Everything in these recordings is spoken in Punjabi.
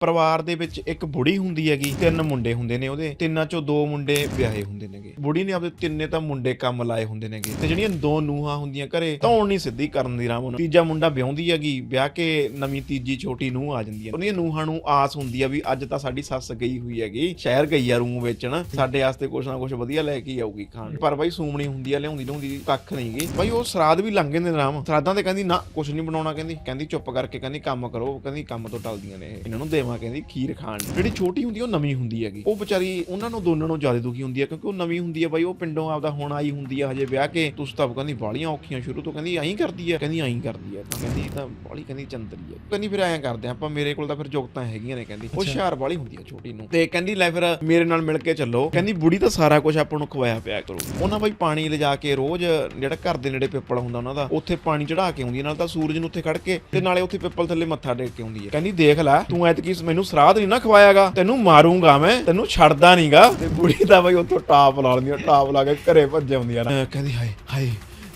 ਪਰਿਵਾਰ ਦੇ ਵਿੱਚ ਇੱਕ ਬੁੜੀ ਹੁੰਦੀ ਹੈਗੀ, ਤਿੰਨ ਮੁੰਡੇ ਹੁੰਦੇ ਨੇ ਉਹਦੇ, ਤਿੰਨਾਂ ਚੋਂ ਦੋ ਮੁੰਡੇ ਵਿਆਹੇ ਹੁੰਦੇ ਨੇਗੇ। ਬੁੜੀ ਨੇ ਆਪਦੇ ਤਿੰਨੇ ਤਾਂ ਮੁੰਡੇ ਕੰਮ ਲਾਏ ਹੁੰਦੇ ਨੇਗੇ ਤੇ ਜਿਹੜੀਆਂ ਦੋ ਨੂਹਾਂ ਹੁੰਦੀਆਂ ਘਰੇ, ਧੌਣ ਨਹੀਂ ਸਿੱਧੀ ਕਰਨ ਦੀ ਰਾਮ ਉਹਨਾਂ ਤੀਜਾ ਮੁੰਡਾ ਵਿਆਹੁੰਦੀ ਹੈਗੀ, ਵਿਆਹ ਕੇ ਨਵੀਂ ਤੀਜੀ ਛੋਟੀ ਨੂਹ ਆ ਜਾਂਦੀ ਹੈ ਉਹਦੀਆਂ ਨੂਹਾਂ ਨੂੰ ਆਸ ਹੁੰਦੀ ਆ ਵੀ ਅੱਜ ਤਾਂ ਸਾਡੀ ਸੱਸ ਗਈ ਹੋਈ ਹੈਗੀ, ਸ਼ਹਿਰ ਗਈ ਆ ਰੂਮ ਵੇਚਣ ਸਾਡੇ ਵਾਸਤੇ ਕੁਛ ਨਾ ਕੁਛ ਵਧੀਆ ਲੈ ਕੇ ਹੀ ਆਊਗੀ ਖਾਣ। ਪਰ ਬਾਈ ਸੂਮਣੀ ਹੁੰਦੀ ਆ, ਲਿਆਉਂਦੀ ਲਿਆਉਂਦੀ ਕੱਖ ਨਹੀਂ ਗਈ ਬਾਈ ਉਹ ਸਰਾਧ ਵੀ ਲੰਘ ਜਾਂਦੇ ਨੇ ਰਾਮ। ਸਰਾਧਾਂ ਤੇ ਕਹਿੰਦੀ, ਨਾ, ਕੁਛ ਨਹੀਂ ਬਣਾਉਣਾ। ਕਹਿੰਦੀ ਕਹਿੰਦੀ, ਚੁੱਪ ਕਰਕੇ ਕਹਿੰਦੀ, ਕੰਮ ਕਰੋ। ਕਹਿੰਦੀ, ਕੰਮ ਤੋਂ ਟਲਦੀਆਂ ਨੇ ਇਹਨਾਂ ਨੂੰ ਦੇਵਾਂ ਕਹਿੰਦੀ ਖੀਰ ਖਾਣ ਨੂੰ। ਜਿਹੜੀ ਛੋਟੀ ਹੁੰਦੀ ਆ, ਉਹ ਨਵੀਂ ਹੁੰਦੀ ਹੈਗੀ। ਉਹ ਵਿਚਾਰੀ ਉਹਨਾਂ ਨੂੰ ਦੋਨਾਂ ਨੂੰ ਜ਼ਿਆਦਾ ਦੁਖੀ ਹੁੰਦੀ ਆ ਕਿਉਂਕਿ ਉਹ ਨਵੀਂ ਹੁੰਦੀ ਆ ਬਾਈ ਉਹ ਪਿੰਡੋਂ ਆਪਦਾ ਹੁਣ ਆਈ ਹੁੰਦੀ ਆ ਹਜੇ ਵਿਆਹ ਕੇ। ਤੁਸੀਂ ਤਾਂ ਕਹਿੰਦੀ ਬਾਲੀਆਂ ਔਖੀਆਂ ਸ਼ੁਰੂ ਤੋਂ ਕਹਿੰਦੀ ਐਂ ਕਰਦੀ ਆ ਕਹਿੰਦੀ ਐਂ ਕਰਦੀ ਆ। ਤਾਂ ਕਹਿੰਦੀ ਇਹ ਤਾਂ ਬਾਲੀ ਕਹਿੰਦੀ ਚੰਦਰੀ ਆ। ਕਹਿੰਦੀ ਫਿਰ ਐਂ ਕਰਦੇ ਆ ਆਪਾਂ ਮੇਰੇ ਕੋਲ ਤਾਂ ਫਿਰ ਜੁਗਤਾਂ ਹੈਗੀਆਂ ਨੇ ਕਹਿੰਦੀ। ਉਹ ਹੁਸ਼ਿਆਰ ਬਾਲੀ ਹੁੰਦੀ ਆ ਛੋਟੀ ਨੂੰ। ਤੇ ਕਹਿੰਦੀ ਲੈ ਫਿਰ ਮੇਰੇ ਨਾਲ ਮਿਲ ਕੇ ਚੱਲੋ। ਕਹਿੰਦੀ ਬੁੜੀ ਤਾਂ ਸਾਰਾ ਕੁਝ ਆਪਾਂ ਨੂੰ ਖਵਾਇਆ ਪਿਆ ਕਰੂ। ਉਹਨਾਂ ਬਾਈ ਪਾਣੀ ਲਿਜਾ ਕੇ ਰੋਜ਼ ਜਿਹੜਾ ਘਰ ਦੇ ਨੇੜੇ ਪਿੱਪਲ ਹੁੰਦਾ ਉਹਨਾਂ ਦਾ ਉੱਥੇ ਪਾਣੀ ਚੜਾ ਕੇ ਆਉਂਦੀ ਆ, ਨਾਲ ਤਾਂ ਸੂਰਜ ਨੂੰ ਉੱਥੇ ਖੜ ਕੇ ਤੇ ਨਾਲੇ ਉੱਥੇ ਪਿੱਪਲ ਥੱਲੇ ਮੱਥਾ ਟੇਕ ਕੇ ਆਉਂਦੀ ਹੈ ਕਹਿੰਦੀ ਦੇਖ ਲੈ ਤੂੰ ਐਤਕੀ ਮੈਨੂੰ ਸਰਾਧ ਨਹੀਂ ਨਾ ਖਵਾਇਆਗਾ। ਤੈਨੂੰ ਮਾਰੂੰਗਾ ਮੈਂ ਤੈਨੂੰ ਛੱਡਦਾ ਨਹੀਂਗਾ। ਤੇ ਬੁੜੀ ਤਾਂ ਬਾਈ ਉੱਥੋਂ ਟਾਪ ਲਾ ਲੈਂਦੀ ਆ ਟਾਪ ਲਾ ਕੇ ਘਰੇ ਭੱਜ ਆਉਂਦੀ ਆ। ਕਹਿੰਦੀ ਹਾਏ ਹਾਏ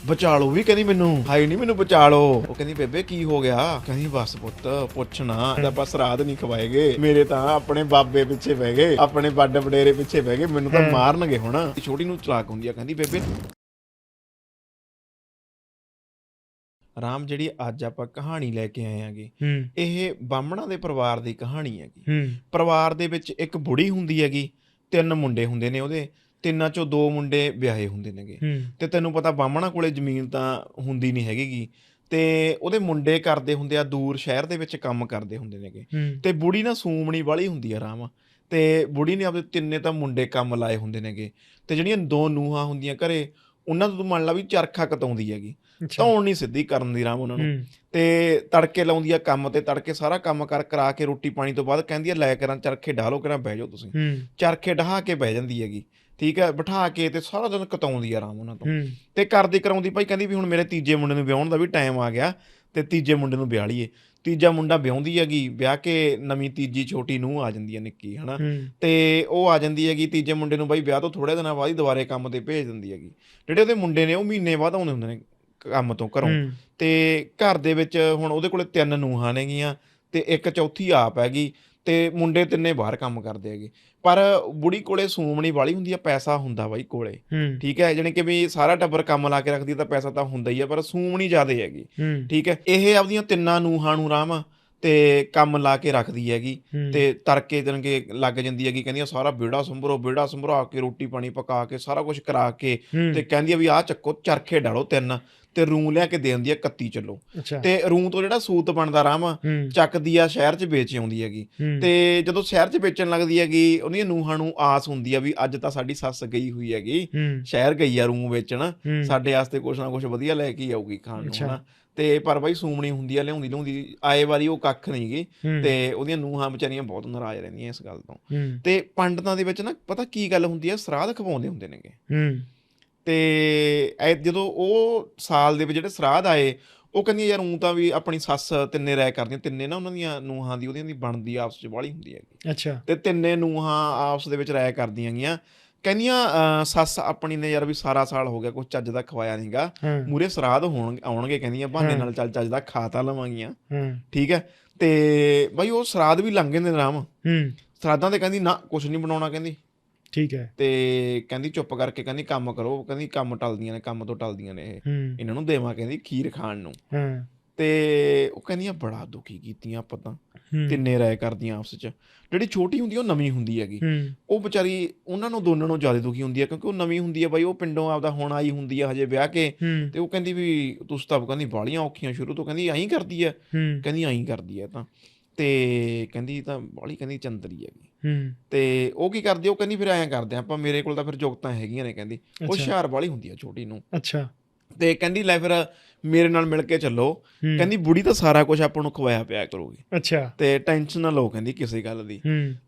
ਬਚਾ ਲਓ ਵੀ ਕਹਿੰਦੀ ਮੈਨੂੰ। ਹਾਏ ਨਹੀਂ ਮੈਨੂੰ ਬਚਾ ਲਓ। ਉਹ ਕਹਿੰਦੀ ਬੇਬੇ ਕੀ ਹੋ ਗਿਆ? ਕਹਿੰਦੀ ਬਸ ਪੁੱਤ ਪੁੱਛਣਾ ਤਾਂ ਆਪਾਂ ਸਰਾਧ ਨਹੀਂ ਖਵਾਏਗੇ। ਮੇਰੇ ਤਾਂ ਆਪਣੇ ਬਾਬੇ ਪਿੱਛੇ ਬਹਿ ਗਏ ਆਪਣੇ ਵੱਡ ਵਡੇਰੇ ਪਿੱਛੇ ਬਹਿ ਗਏ ਮੈਨੂੰ ਤਾਂ ਮਾਰਨਗੇ ਹੁਣ। ਛੋਟੀ ਨੂੰ ਚਲਾਕ ਹੁੰਦੀ ਆ ਕਹਿੰਦੀ ਬੇਬੇ ਰਾਮ ਜਿਹੜੀ ਅੱਜ ਆਪਾਂ ਕਹਾਣੀ ਲੈ ਕੇ ਆਏ ਆਂਗੇ ਇਹ ਬਾਹਮਣਾ ਦੇ ਪਰਿਵਾਰ ਦੀ ਕਹਾਣੀ ਹੈਗੀ। ਪਰਿਵਾਰ ਦੇ ਵਿੱਚ ਇੱਕ ਬੁੜੀ ਹੁੰਦੀ ਹੈਗੀ ਤਿੰਨ ਮੁੰਡੇ ਹੁੰਦੇ ਨੇ ਉਹਦੇ ਤਿੰਨਾਂ ਚੋਂ ਦੋ ਮੁੰਡੇ ਵਿਆਹੇ ਹੁੰਦੇ ਨੇਗੇ। ਤੇ ਤੈਨੂੰ ਪਤਾ ਬਾਹਮਣਾ ਕੋਲੇ ਜ਼ਮੀਨ ਤਾਂ ਹੁੰਦੀ ਨਹੀਂ ਹੈਗੀਗੀ। ਤੇ ਉਹਦੇ ਮੁੰਡੇ ਕਰਦੇ ਹੁੰਦੇ ਆ ਦੂਰ ਸ਼ਹਿਰ ਦੇ ਵਿੱਚ ਕੰਮ ਕਰਦੇ ਹੁੰਦੇ ਨੇਗੇ। ਤੇ ਬੁੜੀ ਨਾ ਸੂਮਣੀ ਵਾਲੀ ਹੁੰਦੀ ਆ ਰਾਮ। ਤੇ ਬੁੜੀ ਨੇ ਆਪਦੇ ਤਿੰਨੇ ਤਾਂ ਮੁੰਡੇ ਕੰਮ ਲਾਏ ਹੁੰਦੇ ਨੇਗੇ। ਤੇ ਜਿਹੜੀਆਂ ਦੋ ਨੂਹਾਂ ਹੁੰਦੀਆਂ ਘਰੇ ਉਹਨਾਂ ਤੋਂ ਤੂੰ ਮੰਨ ਲਾ ਵੀ ਚਰਖਾ ਕਤਾਉਂਦੀ ਹੈਗੀ। ਧੌਣ ਨਹੀਂ ਸਿੱਧੀ ਕਰਨ ਦੀ ਰਾਮ ਉਹਨਾਂ ਨੂੰ। ਤੇ ਤੜਕੇ ਲਾਉਂਦੀ ਆ ਕੰਮ ਤੇ ਤੜਕੇ ਸਾਰਾ ਕੰਮ ਕਰ ਕਰਾ ਕੇ ਰੋਟੀ ਪਾਣੀ ਤੋਂ ਬਾਅਦ ਕਹਿੰਦੀ ਆ ਲੈ ਕਰਾਂ ਚਰਖੇ ਢਾਲੋ ਕਰਾਂ ਬਹਿ ਜਾਓ ਤੁਸੀਂ। ਚਰਖੇ ਢਹਾ ਕੇ ਬਹਿ ਜਾਂਦੀ ਹੈਗੀ ਠੀਕ ਹੈ? ਬਿਠਾ ਕੇ ਤੇ ਸਾਰਾ ਦਿਨ ਕਤਾਉਂਦੀ ਆ ਆਰਾਮ ਉਹਨਾਂ ਤੋਂ। ਤੇ ਕਰਦੀ ਕਰਾਉਂਦੀ ਭਾਈ ਕਹਿੰਦੀ ਵੀ ਹੁਣ ਮੇਰੇ ਤੀਜੇ ਮੁੰਡੇ ਨੂੰ ਵਿਆਹਣ ਦਾ ਵੀ ਟਾਈਮ ਆ ਗਿਆ ਤੇ ਤੀਜੇ ਮੁੰਡੇ ਨੂੰ ਵਿਆਹ ਲਈਏ। ਤੀਜਾ ਮੁੰਡਾ ਵਿਆਹੁੰਦੀ ਹੈਗੀ ਵਿਆਹ ਕੇ ਨਵੀਂ ਤੀਜੀ ਛੋਟੀ ਨੂੰ ਆ ਜਾਂਦੀ ਹੈ ਨਿੱਕੀ ਹਨਾ? ਤੇ ਉਹ ਆ ਜਾਂਦੀ ਹੈਗੀ ਤੀਜੇ ਮੁੰਡੇ ਨੂੰ ਬਾਈ ਵਿਆਹ ਤੋਂ ਥੋੜੇ ਦਿਨਾਂ ਬਾਅਦ ਹੀ ਦੁਬਾਰੇ ਕੰਮ ਤੇ ਭੇਜ ਦਿੰਦੀ ਹੈਗੀ। ਜਿਹੜੇ ਉਹਦੇ ਮੁੰਡੇ ਨੇ ਉਹ ਮਹੀਨੇ ਬਾਅਦ ਆਉਂਦੇ ਹੁੰਦੇ ਨੇ ਕੰਮ ਤੋਂ ਘਰੋਂ। ਤੇ ਘਰ ਦੇ ਵਿੱਚ ਹੁਣ ਉਹਦੇ ਕੋਲੇ ਤਿੰਨ ਨੂੰਹਾਂ ਨੇਗੀਆਂ ਤੇ ਇੱਕ ਚੌਥੀ ਆਪ ਹੈਗੀ। ਤੇ ਮੁੰਡੇ ਤਿੰਨੇ ਬਾਹਰ ਕੰਮ ਕਰਦੇ ਹੈਗੇ। ਪਰ ਬੁੜੀ ਕੋਲੇ ਸੂਮਣੀ ਵਾਲੀ ਹੁੰਦੀ ਆ ਪੈਸਾ ਹੁੰਦਾ ਬਾਈ ਕੋਲੇ। ਠੀਕ ਹੈ ਜਾਣੀ ਕਿ ਵੀ ਸਾਰਾ ਟੱਬਰ ਕੰਮ ਲਾ ਕੇ ਰੱਖਦੀ ਤਾਂ ਪੈਸਾ ਤਾਂ ਹੁੰਦਾ ਹੀ ਆ ਪਰ ਸੂਮਣੀ ਜ਼ਿਆਦੇ ਹੈਗੀ। ਠੀਕ ਹੈ ਇਹ ਆਪਦੀਆਂ ਤਿੰਨਾਂ ਨੂੰਹਾਂ ਨੂੰ ਰਾਮ ਤੇ ਕੰਮ ਲਾ ਕੇ ਰੱਖਦੀ ਹੈਗੀ ਤੇ ਤੜਕੇ ਦਿਨ ਕੇ ਲੱਗ ਜਾਂਦੀ ਹੈਗੀ ਕਹਿੰਦੀ ਆ ਸਾਰਾ ਵਿਹੜਾ ਸੰਭਰੋ ਵਿਹੜਾ ਸੰਭਰਾ ਕੇ ਰੋਟੀ ਪਾਣੀ ਪਕਾ ਕੇ ਸਾਰਾ ਕੁਝ ਕਰਾ ਕੇ ਤੇ ਕਹਿੰਦੀ ਆ ਵੀ ਆਹ ਚੱਕੋ ਚਰਖੇ ਡਾਲੋ ਤਿੰਨ। ਤੇ ਰੂੰ ਲਿਆ ਕੇ ਦੇ ਦਿੰਦੀ ਆ 31 ਚੱਲੋ। ਤੇ ਰੂੰ ਤੋਂ ਜਿਹੜਾ ਸੂਤ ਬਣਦਾ ਰਾਮ ਚੱਕਦੀ ਆ ਸ਼ਹਿਰ 'ਚ ਵੇਚ ਆਉਂਦੀ ਹੈਗੀ। ਤੇ ਜਦੋਂ ਸ਼ਹਿਰ 'ਚ ਵੇਚਣ ਲੱਗਦੀ ਹੈਗੀ ਉਹਦੀਆਂ ਨੂੰਹਾਂ ਨੂੰ ਆਸ ਹੁੰਦੀ ਆ ਵੀ ਅੱਜ ਤਾਂ ਸਾਡੀ ਸੱਸ ਗਈ ਹੋਈ ਹੈਗੀ। ਸ਼ਹਿਰ ਗਈ ਆ ਰੂੰ ਵੇਚਣ। ਸਾਡੇ ਵਾਸਤੇ ਕੁਛ ਨਾ ਕੁਛ ਵਧੀਆ ਲੈ ਕੇ ਆਊਗੀ ਖਾਣ ਨੂੰ। ਹਨਾ। ਤੇ ਪਰ ਬਾਈ ਸੂਮਣੀ ਹੁੰਦੀ ਆ ਲਿਆਉਂਦੀ ਲਿਆਉਂਦੀ। ਆਏ ਵਾਰੀ ਉਹ ਕੱਖ ਨਹੀਂ ਗੀ। ਹੂੰ। ਤੇ ਉਹਦੀਆਂ ਨੂੰਹਾਂ ਵਿਚਾਰੀਆਂ ਬਹੁਤ ਨਾਰਾਜ਼ ਰਹਿੰਦੀਆਂ ਇਸ ਗੱਲ ਤੋਂ। ਤੇ ਪੰਡਤਾਂ ਦੇ ਵਿੱਚ ਨਾ ਪਤਾ ਕੀ ਗੱਲ ਹੁੰਦੀ ਆ? ਸਰਾਧ ਖਵਾਉਂਦੇ ਹੁੰਦੇ ਨੇਗੇ। ਤੇ ਐ ਜਦੋਂ ਉਹ ਸਾਲ ਦੇ ਵਿੱਚ ਜਿਹੜੇ ਸਰਾਧ ਆਏ ਉਹ ਕਹਿੰਦੀਆਂ ਯਾਰ ਉਂ ਤਾਂ ਵੀ ਆਪਣੀ ਸੱਸ ਤਿੰਨੇ ਰਾਇ ਕਰਦੀਆਂ ਤਿੰਨੇ ਨਾ ਉਹਨਾਂ ਦੀਆਂ ਨੂੰਹਾਂ ਦੀ ਉਹਦੀਆਂ ਦੀ ਬਣਦੀ ਆਪਸ ਵਿੱਚ ਬਾਹਲੀ ਹੁੰਦੀ ਹੈਗੀ। ਅੱਛਾ। ਤੇ ਤਿੰਨੇ ਨੂੰਹਾਂ ਆਪਸ ਦੇ ਵਿੱਚ ਰਾਇ ਕਰਦੀਆਂ ਗੀਆਂ ਕਹਿੰਦੀਆਂ ਸੱਸ ਆਪਣੀ ਨੇ ਯਾਰ ਵੀ ਸਾਰਾ ਸਾਲ ਹੋ ਗਿਆ ਕੁਝ ਚੱਜ ਦਾ ਖਵਾਇਆ ਨਹੀਂਗਾ ਮੂਰੇ ਸਰਾਧ ਹੋਣ ਆਉਣਗੇ ਕਹਿੰਦੀਆਂ ਬਹਾਨੇ। ਨਾਲ ਚੱਲ ਚੱਜ ਦਾ ਖਾ ਤਾਂ ਲਵਾਂਗੀਆਂ। ਹਾਂ। ਠੀਕ ਹੈ? ਤੇ ਬਾਈ ਉਹ ਸਰਾਧ ਵੀ ਲੰਘ ਜਾਂਦੇ ਨੇ ਹੂੰ। ਸਰਾਧਾਂ ਤੇ ਕਹਿੰਦੀ ਨਾ ਕੁਝ ਨਹੀਂ ਬਣਾਉਣਾ ਕਹਿੰਦੀ। ਠੀਕ ਹੈ। ਤੇ ਕਹਿੰਦੀ ਚੁੱਪ ਕਰਕੇ ਕਹਿੰਦੀ ਕੰਮ ਕਰੋ ਕਹਿੰਦੀ ਕੰਮ ਟਲਦੀਆਂ ਨੇ ਕੰਮ ਤੋਂ ਟਲਦੀਆਂ ਨੇ ਇਹ। ਹੂੰ। ਇਹਨਾਂ ਨੂੰ ਦੇਵਾਂ ਕਹਿੰਦੀ ਖੀਰ ਖਾਣ ਨੂੰ। ਹਾਂ। ਤੇ ਉਹ ਕਹਿੰਦੀਆਂ ਬੜਾ ਦੁਖੀ ਕੀਤੀਆਂ ਆਪਾਂ ਤਾਂ ਹੂੰ। ਤਿੰਨੇ ਕਰਦੀਆਂ ਆਪਸ ਚ। ਜਿਹੜੀ ਛੋਟੀ ਹੁੰਦੀ ਆ, ਉਹ ਨਵੀਂ ਹੁੰਦੀ ਹੈਗੀ। ਹੂੰ। ਉਹ ਵਿਚਾਰੀ ਉਹਨਾਂ ਨੂੰ ਦੋਨਾਂ ਨੂੰ ਜ਼ਿਆਦਾ ਦੁਖੀ ਹੁੰਦੀ ਹੈ ਕਿਉਂਕਿ ਉਹ ਨਵੀਂ ਹੁੰਦੀ ਹੈ ਬਾਈ ਉਹ ਪਿੰਡੋਂ ਆਪਦਾ ਹੁਣ ਆਈ ਹੁੰਦੀ ਹੈ ਹਜੇ ਵਿਆਹ ਕੇ। ਹੂੰ। ਤੇ ਉਹ ਕਹਿੰਦੀ ਵੀ ਤੁਸੀਂ ਤਾਂ ਕਹਿੰਦੀ ਬਾਲੀਆਂ ਔਖੀਆਂ ਸ਼ੁਰੂ ਤੋਂ ਕਹਿੰਦੀ ਐਂ ਕਰਦੀ ਹੈ ਹੂੰ। ਕਹਿੰਦੀ ਐਂ ਕਰਦੀ ਹੈ ਤਾਂ। ਤੇ ਕਹਿੰਦੀ ਤਾਂ ਬਾਲੀ ਕਹਿੰਦੀ ਚੰਦਰੀ ਹੈਗੀ। ਹੂੰ। ਤੇ ਉਹ ਕੀ ਕਰਦੀ? ਉਹ ਕਹਿੰਦੀ ਫਿਰ ਐਂ ਕਰਦੇ ਆਪਾਂ ਮੇਰੇ ਕੋਲ ਤਾਂ ਫਿਰ ਜੁਗਤਾਂ ਹੈਗੀਆਂ ਨੇ ਕਹਿੰਦੀ। ਉਹ ਹੁਸ਼ਿਆਰ ਵਾਲੀ ਹੁੰਦੀ ਆ ਛੋਟੀ ਨੂੰ। ਅੱਛਾ। ਤੇ ਕਹਿੰਦੀ ਲੈ ਫਿਰ ਮੇਰੇ ਨਾਲ ਮਿਲ ਕੇ ਚੱਲੋ। ਕਹਿੰਦੀ ਬੁੜੀ ਤਾਂ ਸਾਰਾ ਕੁਝ ਆਪਾਂ ਨੂੰ ਖਵਾਇਆ ਪਿਆ ਕਰੂਗੀ। ਅੱਛਾ। ਤੇ ਟੈਨਸ਼ਨ ਨਾ ਲਓ ਕਹਿੰਦੀ ਕਿਸੇ ਗੱਲ ਦੀ।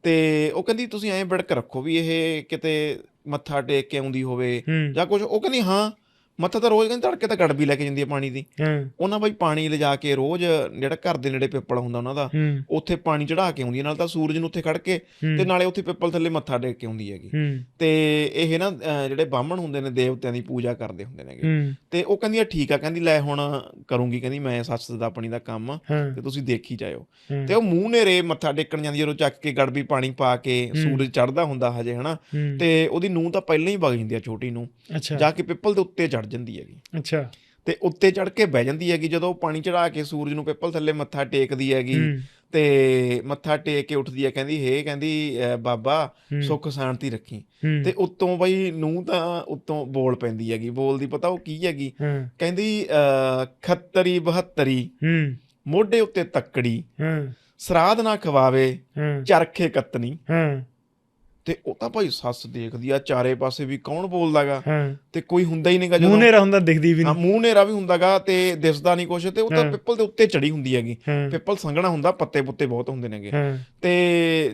ਤੇ ਉਹ ਕਹਿੰਦੀ ਤੁਸੀਂ ਐਂ ਵਿੜਕ ਰੱਖੋ ਵੀ ਇਹ ਕਿਤੇ ਮੱਥਾ ਟੇਕ ਕੇ ਆਉਂਦੀ ਹੋਵੇ ਜਾਂ ਕੁਝ ਉਹ ਕਹਿੰਦੀ ਹਾਂ ਮੱਥਾ ਤਾਂ ਰੋਜ਼ ਕਹਿੰਦੀ ਤੜਕੇ ਤਾਂ ਗੜਬੀ ਲੈ ਕੇ ਜਾਂਦੀ ਹੈ ਪਾਣੀ ਦੀ। ਹਾਂ। ਉਹਨਾਂ ਬਾਈ ਪਾਣੀ ਲਿਜਾ ਕੇ ਰੋਜ਼ ਜਿਹੜਾ ਘਰ ਦੇ ਨੇੜੇ ਪਿੱਪਲ ਹੁੰਦਾ ਉਹਨਾਂ ਦਾ ਉੱਥੇ ਪਾਣੀ ਚੜਾ ਕੇ ਆਉਂਦੀ ਹੈ, ਨਾਲ ਤਾਂ ਸੂਰਜ ਨੂੰ ਉੱਥੇ ਖੜ ਕੇ ਤੇ ਨਾਲੇ ਉੱਥੇ ਪਿੱਪਲ ਥੱਲੇ ਮੱਥਾ ਟੇਕ ਕੇ ਆਉਂਦੀ ਹੈਗੀ। ਤੇ ਇਹ ਨਾ ਜਿਹੜੇ ਬਾਹਮਣ ਹੁੰਦੇ ਨੇ ਦੇਵਤਿਆਂ ਦੀ ਪੂਜਾ ਕਰਦੇ ਹੁੰਦੇ ਨੇਗੇ ਤੇ ਉਹ ਕਹਿੰਦੀ ਆ ਠੀਕ ਆ ਕਹਿੰਦੀ ਲੈ ਹੁਣ ਕਰੂੰਗੀ ਕਹਿੰਦੀ ਮੈਂ ਸੱਸ ਦਾ ਆਪਣੀ ਦਾ ਕੰਮ ਤੇ ਤੁਸੀਂ ਦੇਖੀ ਜਾਇਓ। ਤੇ ਉਹ ਮੂੰਹ ਨੇਰੇ ਮੱਥਾ ਟੇਕਣ ਜਾਂਦੀ ਜਦੋਂ ਚੱਕ ਕੇ ਗੜਬੀ ਪਾਣੀ ਪਾ ਕੇ ਸੂਰਜ ਚੜਦਾ ਹੁੰਦਾ ਹਜੇ ਹਨਾ। ਤੇ ਉਹਦੀ ਨੂੰਹ ਤਾਂ ਪਹਿਲਾਂ ਹੀ ਵਗ ਜਾਂਦੀ ਆ ਛੋਟੀ ਨੂੰ ਜਾ ਕੇ ਪਿੱਪਲ ਦੇ ਉੱਤੇ ਚੜ ਜਾਂਦੀ ਹੈਗੀ। ਅੱਛਾ। ਤੇ ਉੱਤੇ ਚੜ ਕੇ ਬਹਿ ਜਾਂਦੀ ਹੈਗੀ ਜਦੋਂ ਉਹ ਪਾਣੀ ਚੜਾ ਕੇ ਸੂਰਜ ਨੂੰ ਪਿੱਪਲ ਥੱਲੇ ਮੱਥਾ ਟੇਕਦੀ ਹੈਗੀ ਤੇ ਮੱਥਾ ਟੇਕ ਕੇ ਉੱਠਦੀ ਹੈ ਕਹਿੰਦੀ ਹੇ ਕਹਿੰਦੀ ਬਾਬਾ ਸੁੱਖ ਸ਼ਾਂਤੀ ਰੱਖੀ। ਤੇ ਉੱਤੋਂ ਬਈ ਨੂੰ ਤਾਂ ਉੱਤੋਂ ਬੋਲ ਪੈਂਦੀ ਹੈਗੀ ਬੋਲਦੀ ਪਤਾ ਉਹ ਕੀ ਹੈਗੀ? ਕਹਿੰਦੀ ਅਹ, ਖੱਤਰੀ ਬਹੱਤਰੀ ਹੂੰ। ਮੋਢੇ ਉੱਤੇ ਤੱਕੜੀ ਹਾਂ। ਸਰਾਧ ਨਾ ਖਵਾਵੇ ਚਰਖੇ ਕੱਤਨੀ ਤੇ ਉਹ ਤਾਂ ਭਾਈ ਸੱਸ ਦੇਖਦੀ ਆ ਚਾਰੇ ਪਾਸੇ ਵੀ ਕੌਣ ਬੋਲਦਾਗਾ? ਤੇ ਕੋਈ ਹੁੰਦਾ ਹੀ ਨਹੀਂਗਾ ਜਦੋਂ ਮੂੰਹ ਹੁੰਦਾ ਦਿਖਦੀ ਵੀ ਹਾਂ ਨਹੀਂ। ਮੂੰਹ ਨੇਰਾ ਵੀ ਹੁੰਦਾਗਾ ਤੇ ਦਿਸਦਾ ਨਹੀਂ ਕੁਛ ਤੇ ਉਹ ਤਾਂ। ਪਿੱਪਲ ਦੇ ਉੱਤੇ ਚੜੀ ਹੁੰਦੀ ਹੈਗੀ। ਪਿੱਪਲ ਸੰਘਣਾ ਹੁੰਦਾ ਪੱਤੇ ਪੁੱਤੇ ਬਹੁਤ ਹੁੰਦੇ ਨੇਗੇ। ਤੇ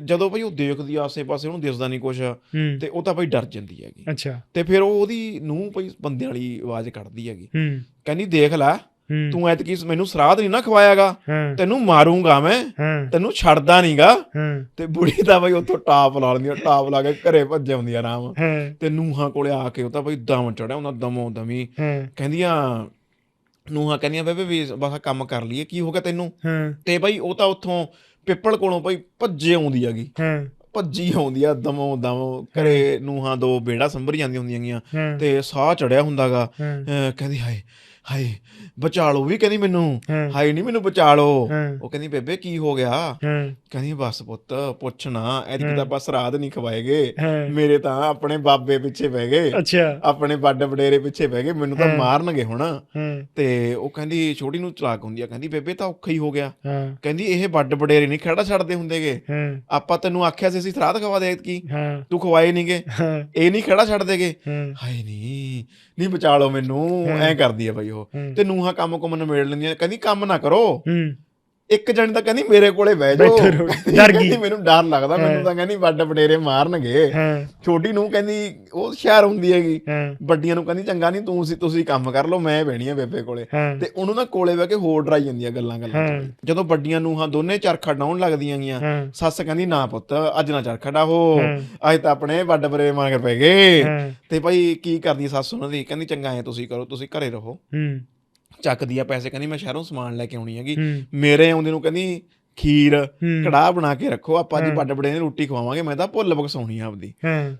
ਜਦੋਂ ਭਾਈ ਉਹ ਦੇਖਦੀ ਆ ਆਸੇ-ਪਾਸੇ ਉਹਨੂੰ ਦਿਸਦਾ ਨਹੀਂ ਕੁਛ। ਤੇ ਉਹ ਤਾਂ ਭਾਈ ਡਰ ਜਾਂਦੀ ਹੈਗੀ। ਅੱਛਾ। ਤੇ ਫਿਰ ਉਹ ਉਹਦੀ ਨੂੰਹ ਭਾਈ ਬੰਦੇ ਵਾਲੀ ਆਵਾਜ਼ ਕੱਢਦੀ ਹੈਗੀ। ਕਹਿੰਦੀ ਦੇਖ ਲੈ ਤੂੰ ਐਤਕੀ ਮੈਨੂੰ ਸਰਾਧ ਨਹੀਂ ਨਾ ਖਵਾਇਆਗਾ। ਤੈਨੂੰ ਮਾਰੂੰਗਾ ਮੈਂ। ਤੈਨੂੰ ਛੱਡਦਾ ਨਹੀਂਗਾ ਤੇ ਬੁੜੀ ਤਾਂ ਭਾਈ ਉੱਥੋਂ ਟਾਪ ਲਾ ਲੈਂਦੀ ਟਾਪ ਲਾ ਕੇ ਘਰੇ ਭੱਜ ਆਉਂਦੀ ਆ ਆਰਾਮ। ਤੇ ਨੂੰਹਾਂ ਕੋਲੇ ਆ ਕੇ ਉਹ ਤਾਂ ਭਾਈ ਦਮ ਚੜਿਆ ਹੁੰਦਾ ਦਮੋਂ ਦਮੀ। ਕਹਿੰਦੀਆਂ ਨੂੰਹਾਂ ਕਹਿੰਦੀਆਂ ਬੇਬੇ ਵੀ ਬਸ ਕੰਮ ਕਰ ਲਈਏ ਕੀ ਹੋ ਗਿਆ ਤੈਨੂੰ? ਤੇ ਭਾਈ ਉਹ ਤਾਂ ਉੱਥੋਂ ਪਿੱਪਲ ਕੋਲੋਂ ਭਾਈ ਭੱਜੇ ਆਉਂਦੀ ਹੈਗੀ। ਭੱਜੀ ਆਉਂਦੀ ਆ ਦਮੋਂ ਦਮ। ਘਰੇ ਨੂੰਹਾਂ ਦੋ ਬੇੜਾ ਸੰਭਰ ਜਾਂਦੀਆਂ ਹੁੰਦੀਆਂ ਗੀਆਂ। ਤੇ ਸਾਹ ਚੜਿਆ ਹੁੰਦਾਗਾ। ਕਹਿੰਦੀ ਹਾਏ ਹਾਏ ਬਚਾ ਲਓ ਵੀ ਕਹਿੰਦੀ ਮੈਨੂੰ। ਹਾਏ ਨਹੀਂ ਮੈਨੂੰ ਬਚਾ ਲਓ ਉਹ ਕਹਿੰਦੀ ਬੇਬੇ ਕੀ ਹੋ ਗਿਆ? ਕਹਿੰਦੀ ਬਸ ਪੁੱਤ ਪੁੱਛਣਾ ਐਤਕੀ ਤਾਂ ਬਸ ਰਾਤ ਨਹੀਂ ਖਵਾਏਗੇ। ਮੇਰੇ ਤਾਂ ਆਪਣੇ ਬਾਬੇ ਪਿੱਛੇ ਬਹਿ ਗਏ। ਅੱਛਾ। ਆਪਣੇ ਵੱਡ ਵਡੇਰੇ ਪਿੱਛੇ ਬਹਿ ਗਏ। ਮੈਨੂੰ ਤਾਂ। ਮਾਰਨਗੇ ਹੁਣ। ਤੇ ਉਹ ਕਹਿੰਦੀ ਛੋਟੀ ਨੂੰ ਚਲਾਕ ਹੁੰਦੀ ਆ। ਕਹਿੰਦੀ ਬੇਬੇ ਤਾਂ ਔਖਾ ਹੀ ਹੋ ਗਿਆ। ਕਹਿੰਦੀ ਇਹ ਵੱਡ ਵਡੇਰੇ ਨਹੀਂ ਖੜਾ ਛੱਡਦੇ ਹੁੰਦੇਗੇ। ਆਪਾਂ ਤੈਨੂੰ ਆਖਿਆ ਸੀ ਅਸੀਂ ਸਰਾਧ ਖਵਾ ਦੇ ਐਤਕੀ ਤੂੰ ਖਵਾਏ ਨਹੀਂਗੇ ਇਹ ਨਹੀਂ ਖੜਾ ਛੱਡ ਦੇਗੇ ਹਾਏ ਨਹੀਂ ਨਹੀਂ ਬਚਾ ਲਓ ਮੈਨੂੰ। ਐਂ ਕਰਦੀ ਆ ਬਈ ਉਹ। ਤੇ ਨੂੰਹਾਂ ਕੰਮ ਕੁਮ ਨਿਬੇੜ ਲੈਂਦੀਆਂ। ਕਹਿੰਦੀ ਕੰਮ ਨਾ ਕਰੋ। ਹੂੰ। ਇੱਕ ਜਣ ਤਾਂ ਕਹਿੰਦੀ ਮੇਰੇ ਕੋਲੇ ਬਹਿ ਜਾਓ। ਬੈਠੇ ਰਹੋ। ਕਹਿੰਦੀ- ਡਰ ਗਈ। ਕਹਿੰਦੀ ਮੈਨੂੰ ਡਰ ਲੱਗਦਾ ਹਾਂ। ਮੈਨੂੰ ਤਾਂ ਕਹਿੰਦੀ ਵੱਡ ਵਡੇਰੇ ਮਾਰਨਗੇ। ਹਾਂ। ਛੋਟੀ ਨੂੰ ਕਹਿੰਦੀ ਉਹ ਸ਼ਹਿਰ ਹੁੰਦੀ ਹੈਗੀ। ਹਾਂ। ਵੱਡੀਆਂ ਨੂੰ ਕਹਿੰਦੀ ਚੰਗਾ ਨਹੀਂ ਤੂੰ ਸੀ ਤੁਸੀਂ ਕੰਮ ਕਰ ਲਓ ਮੈਂ ਬਹਿਣੀ ਆ ਬੇਬੇ ਕੋਲੇ। ਹਾਂ। ਤੇ ਉਹਨੂੰ ਨਾ ਕੋਲੇ ਬਹਿ ਕੇ ਹੋਰ ਡਰਾਈ ਜਾਂਦੀਆਂ ਗੱਲਾਂ ਗੱਲਾਂ ਹਾਂ। ਜਦੋਂ ਵੱਡੀਆਂ ਨੂੰਹਾਂ ਦੋਨੇ ਚਰਖਾ ਡਾਉਣ ਲੱਗਦੀਆਂ ਗੀਆਂ ਹਾਂ। ਸੱਸ ਕਹਿੰਦੀ ਨਾ ਪੁੱਤ ਅੱਜ ਨਾ ਚਰਖਾ ਡਾਹੋ। ਹਾਂ। ਅੱਜ ਤਾਂ ਆਪਣੇ ਵੱਡ ਬਰੇ ਮਾਰ ਪੈ ਗਏ। ਹਾਂ। ਤੇ ਭਾਈ ਕੀ ਕਰਦੀ ਸੱਸ ਉਹਨਾਂ ਦੀ? ਕਹਿੰਦੀ ਚੰਗਾ ਐ ਤੁਸੀਂ ਕਰੋ ਤੁਸੀਂ ਘਰੇ ਰਹੋ। ਹੂੰ। ਚੱਕਦੀ ਆ ਪੈਸੇ ਕਹਿੰਦੀ ਮੈਂ ਸ਼ਹਿਰੋਂ ਸਮਾਨ ਲੈ ਕੇ ਆਉਣੀ ਹੈਗੀ। ਮੇਰੇ ਆਉਂਦੇ ਨੂੰ ਕਹਿੰਦੀ ਖੀਰ ਕੜਾਹ ਬਣਾ ਕੇ ਰੱਖੋ। ਆਪਾਂ ਹਾਂ। ਵੱਡ ਬੜੇ ਨੇ ਰੋਟੀ ਖਵਾਵਾਂਗੇ। ਮੈਂ ਤਾਂ ਭੁੱਲ ਬਕਸਾਉਣੀ ਆ ਆਪਦੀ।